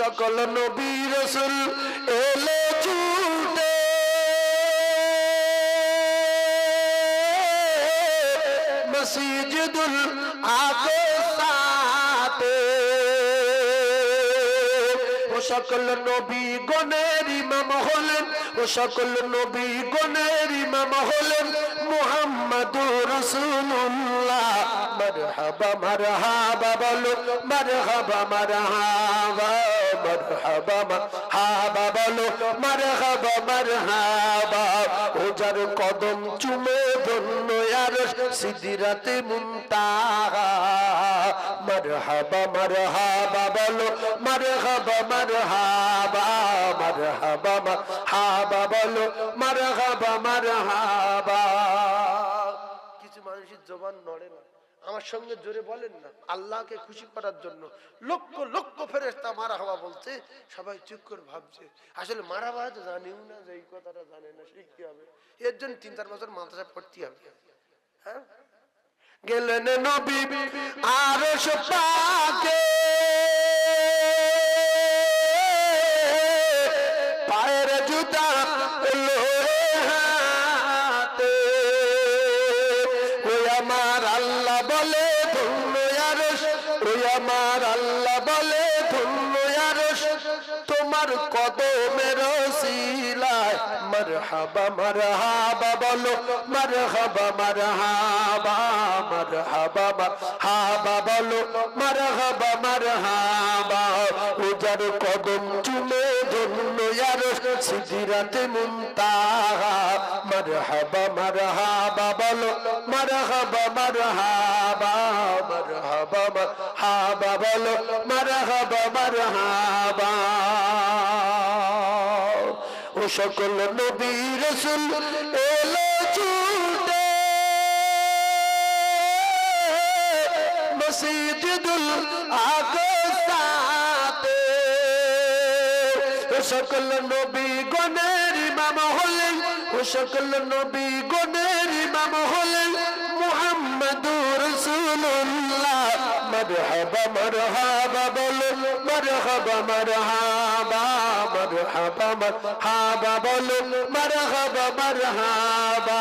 সকল নবী রসুল এলো ছুটে। মসজিদুল আকসাতে। ও সকল নবী গণের ইমাম হলেন, ও সকল নবী গণের ইমাম হলেন মুহাম্মাদুর রাসূলুল্লাহ। মারহাবা মারহাবা বলো মারহাবা মারহাবা মারহাবা মারহাবা বলো মারহাবা মারহাবা ও যার কদম চুমে ধন্য আর সিদিরাতে মুনতাহা। মারহাবা মারহাবা, বলো, মারহাবা মারহাবা মারহাবা মারহাবা, বলো, মারহাবা মারহাবা। কিছু মানুষের জবান নড়ে না। আমার সঙ্গে জোরে বলেন না। আল্লাহকে খুশি করার জন্য লক্ষ লক্ষ ফেরেস্তা মারা হওয়া বলছে, সবাই চুপ করে ভাবছে। আসলে মারা হওয়া তো জানিও না যে এই কথাটা জানে না শিখতে হবে। এর জন্য তিন চার বছর মাদ্রাসা পড়তে হবে। হ্যাঁ? গেলেন নবী আর পায়ের জুতা লোহে হাতে। ওই আমার বলে ধন্য আরস ওই আমার আল্লাহ বলে ধন্য আরস তোমার কদমে মারহাবা মারহাবা বলো। মারহাবা মারহাবা মারহাবা মারহাবা বলো। মারহাবা মারহাবা, উজার কদম চুলে ধন্য ইয়ার সিদিরাতে মুনতাহা। মারহাবা মারহাবা বলো। মারহাবা মারহাবা মারহাবা মারহাবা বলো। মারহাবা মারহাবা ও সকল নবী রসুল এলো ছুটে। মসজিদুল আকসাতে। ও সকল নবী গণের ইমাম হলেন, ও সকল নবী গণের ইমাম হলেন। মারহাবা مرحبا বলো مرحبا مرحبا مرحبا مرحبا بلو مرحبا মারহাবা